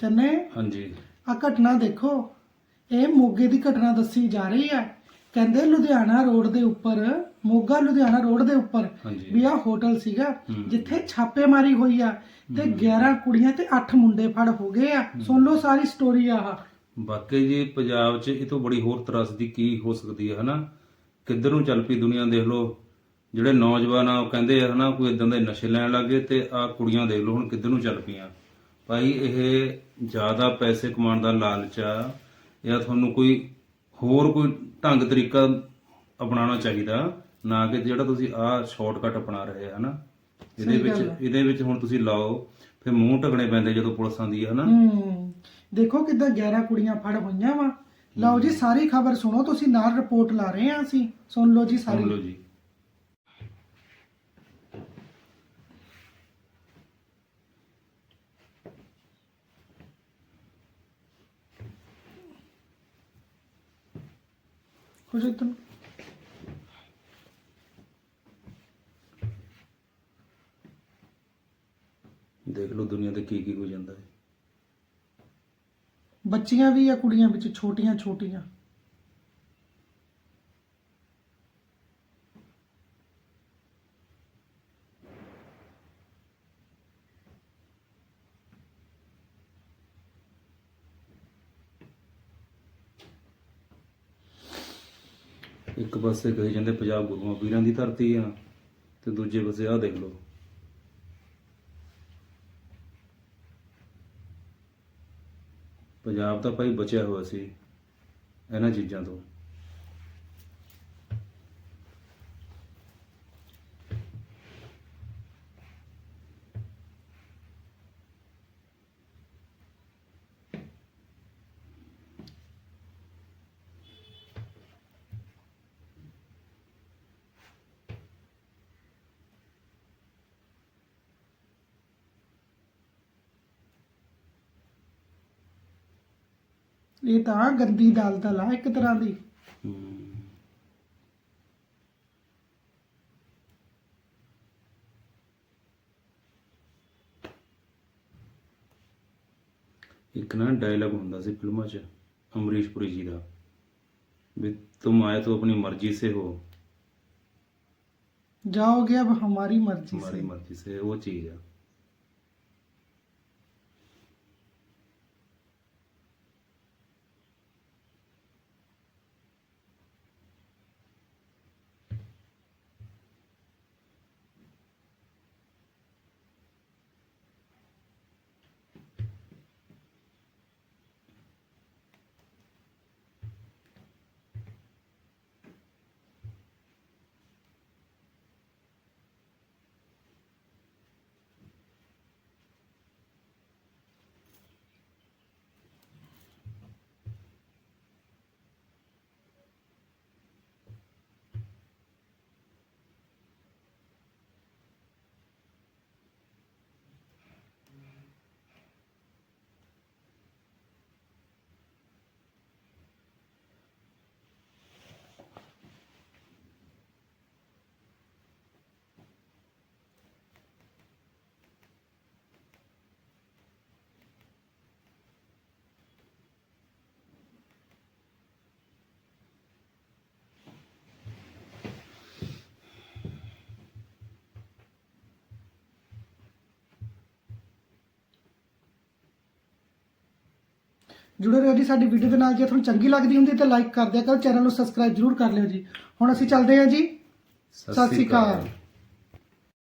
ਚੰਨੇ ਹਾਂਜੀ। ਆ ਘਟਨਾ ਦੇਖੋ। ਇਹ ਮੋਗੇ ਦੀ ਘਟਨਾ ਦੱਸੀ ਜਾ ਰਹੀ ਹੈ। ਕਹਿੰਦੇ ਲੁਧਿਆਣਾ ਰੋਡ ਦੇ ਉੱਪਰ ਮੋਗਾ ਲੁਧਿਆਣਾ ਰੋਡ ਦੇ ਉੱਪਰ ਹਾਂਜੀ। ਵੀ ਆ ਹੋਟਲ ਸੀਗਾ। ਜਿੱਥੇ ਛਾਪੇਮਾਰੀ ਹੋਈ ਆ ਤੇ 11 ਕੁੜੀਆਂ ਤੇ 8 ਮੁੰਡੇ ਫੜ ਹੋ ਗਏ ਆ। ਸੁਣ ਲਓ ਸਾਰੀ ਸਟੋਰੀ ਆ ਵਾਕਈ ਜੀ ਪੰਜਾਬ 'ਚ ਇਹ ਤੋਂ ਬੜੀ ਹੋਰ ਤਰਾਸਦੀ ਕੀ ਹੋ ਸਕਦੀ ਹੈ ਹਨਾ? ਕਿੱਧਰ ਨੂੰ ਚੱਲ ਪਈ ਦੁਨੀਆ ਦੇਖ ਲਓ। ਜਿਹੜੇ ਨੌਜਵਾਨ ਆ ਉਹ ਕਹਿੰਦੇ ਆ ਹਨਾ ਕੋਈ ਇਦਾਂ ਦੇ ਨਸ਼ੇ ਲੈਣ ਲੱਗੇ ਤੇ ਆ ਕੁੜੀਆਂ ਦੇਖ ਲਓ ਹੁਣ ਕਿੱਧਰ ਨੂੰ ਚੱਲ ਪਈਆਂ। ਭਾਈ ਇਹ ਜ਼ਿਆਦਾ ਪੈਸੇ ਕਮਾਉਣ ਦਾ ਲਾਲਚ ਆ ਜਾਂ ਤੁਹਾਨੂੰ ਕੋਈ ਹੋਰ ਕੋਈ ਢੰਗ ਤਰੀਕਾ ਅਪਣਾਉਣਾ ਚਾਹੀਦਾ ਨਾ ਕਿ ਜਿਹੜਾ ਤੁਸੀਂ ਆ ਸ਼ਾਰਟਕਟ ਅਪਣਾ ਰਹੇ ਆ ਹਨਾ? ਇਹਦੇ ਵਿੱਚ। ਇਹਦੇ ਵਿੱਚ ਹੁਣ ਤੁਸੀਂ ਲਾਓ ਫਿਰ ਮੂੰਹ ਢਕਣੇ ਪੈਂਦੇ ਜਦੋਂ ਪੁਲਿਸ ਆਉਂਦੀ ਹੈ। ਹਨਾ ਦੇਖੋ ਕਿੱਦਾਂ 11 ਕੁੜੀਆਂ ਫੜ ਹੋਈਆਂ ਵਾ। ਲਓ ਜੀ ਸਾਰੀ ਖਬਰ ਸੁਣੋ ਤੁਸੀਂ ਨਾਲ ਰਿਪੋਰਟ ਲਾ ਰਹੇ ਆ ਅਸੀਂ। ਸੁਣ ਲਓ ਜੀ ਸੁਣ ਲਓ ਸਾਰੀ ਜੀ। ਹੋ ਤੁਮ ਦੇਖ ਲਓ ਦੁਨੀਆ ਤੇ ਕੀ ਕੀ ਹੋ ਜਾਂਦਾ ਹੈ। ਬੱਚੀਆਂ ਵੀ ਆ ਕੁੜੀਆਂ ਵਿੱਚ ਛੋਟੀਆਂ ਛੋਟੀਆਂ। ਇੱਕ ਪਾਸੇ ਕਹੀ ਜਾਂਦੇ ਪੰਜਾਬ ਗੁਰੂਆਂ ਪੀਰਾਂ ਦੀ ਧਰਤੀ ਆ, ਤੇ ਦੂਜੇ ਪਾਸੇ ਆਹ ਦੇਖ ਲਓ। ਪੰਜਾਬ ਤਾਂ ਭਾਈ ਬਚਿਆ ਹੋਇਆ ਸੀ ਇਹਨਾਂ ਚੀਜ਼ਾਂ ਤੋਂ। ਇਹ ਤਾਂ ਗੰਦੀ ਦਲਦਲ ਆ ਇੱਕ ਤਰ੍ਹਾਂ ਦੀ। ਇੱਕ ਨਾ ਡਾਇਲੌਗ ਹੁੰਦਾ ਸੀ ਫਿਲਮਾਂ 'ਚ ਅਮਰੀਸ਼ ਪੁਰੀ ਜੀ ਦਾ। ਵੀ ਤੂੰ ਆਏ ਤੂੰ ਆਪਣੀ ਮਰਜ਼ੀ ਸੇ ਹੋ। ਜਾਓਗੇ ਅਬ ਹਮਾਰੀ ਮਰਜ਼ੀ ਸੇ। ਹਮਾਰੀ ਮਰਜ਼ੀ ਸੇ ਉਹ ਚੀਜ਼ ਆ। ਜੁੜੇ ਰਹੋ ਜੀ ਸਾਡੀ ਵੀਡੀਓ ਦੇ ਨਾਲ। ਜੇ ਤੁਹਾਨੂੰ ਚੰਗੀ ਲੱਗਦੀ ਹੁੰਦੀ ਤਾਂ ਲਾਈਕ ਕਰ ਦਿਆ ਕਰੋ। ਚੈਨਲ ਨੂੰ ਸਬਸਕ੍ਰਾਈਬ ਜਰੂਰ ਕਰ ਲਿਓ ਜੀ। ਹੁਣ ਅਸੀਂ ਚੱਲਦੇ ਹਾਂ ਜੀ। ਸਤਿ ਸ਼੍ਰੀ ਅਕਾਲ।